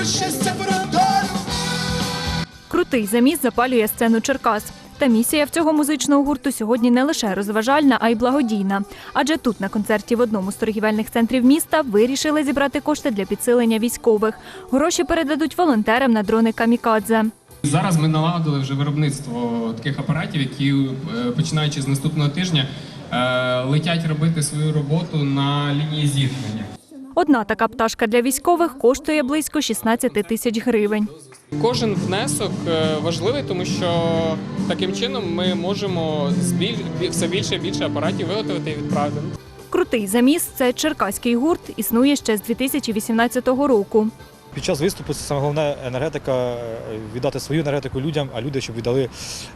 про щастя, про долю. Крутий заміс запалює сцену Черкас. Та місія в цього музичного гурту сьогодні не лише розважальна, а й благодійна. Адже тут на концерті в одному з торгівельних центрів міста вирішили зібрати кошти для підсилення військових. Гроші передадуть волонтерам на дрони камікадзе. Зараз ми налагодили вже виробництво таких апаратів, які е, починаючи з наступного тижня е, летять робити свою роботу на лінії зіткнення. Одна така пташка для військових коштує близько 16 тисяч гривень. Кожен внесок е, важливий, тому що таким чином ми можемо збіль- все більше і більше апаратів виготовити і відправити. Крутий заміс це черкаський гурт, існує ще з 2018 року. Під час виступу це саме головне енергетика е, віддати свою енергетику людям, а люди щоб віддали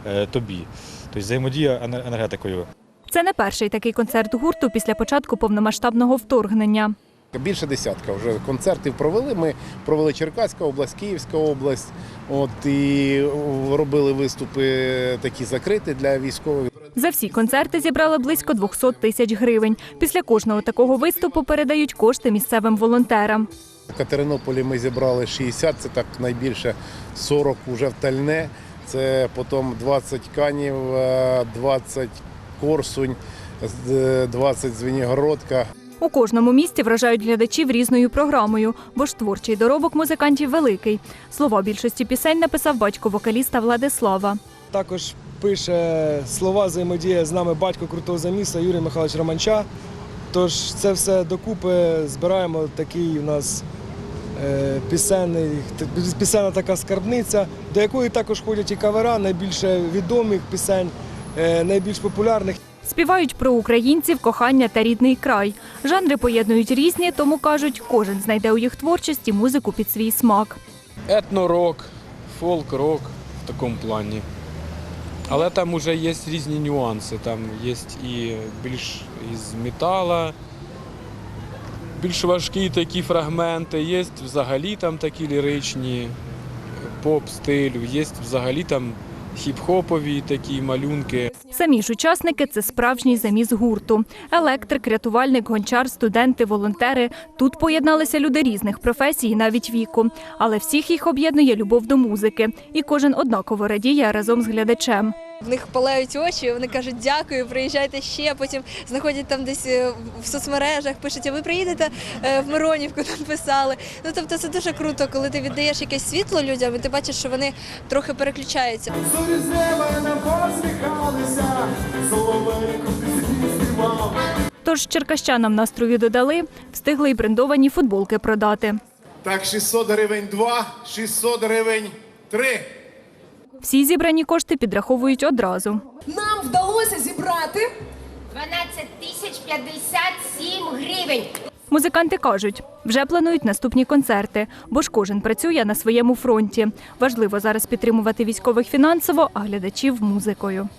е, тобі. Тобто взаємодія енергетикою. Це не перший такий концерт гурту після початку повномасштабного вторгнення. Більше десятка вже концертів провели. Ми провели Черкаська область, Київська область. От і робили виступи такі закриті для військових. За всі концерти зібрали близько 200 тисяч гривень. Після кожного такого виступу передають кошти місцевим волонтерам. В Катеринополі ми зібрали 60, це так найбільше 40 вже в Тальне. Це потім 20 канів, е, 20 корсунь, е, 20 Звенігородка. У кожному місті вражають глядачів різною програмою, бо ж творчий доробок музикантів великий. Слова більшості пісень написав батько вокаліста Владислава. Також пише слова взаємодія з нами батько крутого заміса Юрій Михайлович Романча. Тож це все докупи збираємо такий у нас е, пісенний, пісенна така скарбниця, до якої також ходять і кавера найбільше відомих пісень, е, найбільш популярних. Співають про українців, кохання та рідний край. Жанри поєднують різні, тому кажуть, кожен знайде у їх творчості музику під свій смак. етнорок, фолк-рок в такому плані. Але там вже є різні нюанси. Там є і більш із метала, більш важкі такі фрагменти, є взагалі там такі ліричні поп-стилю, є взагалі там хіп-хопові такі малюнки. Самі ж учасники це справжній заміс гурту. Електрик, рятувальник, гончар, студенти, волонтери. Тут поєдналися люди різних професій, навіть віку. Але всіх їх об'єднує любов до музики, і кожен однаково радіє разом з глядачем. В них палають очі, вони кажуть дякую, приїжджайте ще. Потім знаходять там десь е, в соцмережах, пишуть, а ви приїдете е, в Миронівку, там писали. Ну тобто це дуже круто, коли ти віддаєш якесь світло людям, і ти бачиш, що вони трохи переключаються. Зорі з неба нам посміхалися, співав. Тож черкащанам настрою додали, встигли й брендовані футболки продати. Так, 600 гривень два, 600 гривень три. Всі зібрані кошти підраховують одразу. Нам вдалося зібрати 12 тисяч 57 гривень. Музиканти кажуть, вже планують наступні концерти, бо ж кожен працює на своєму фронті. Важливо зараз підтримувати військових фінансово, а глядачів музикою.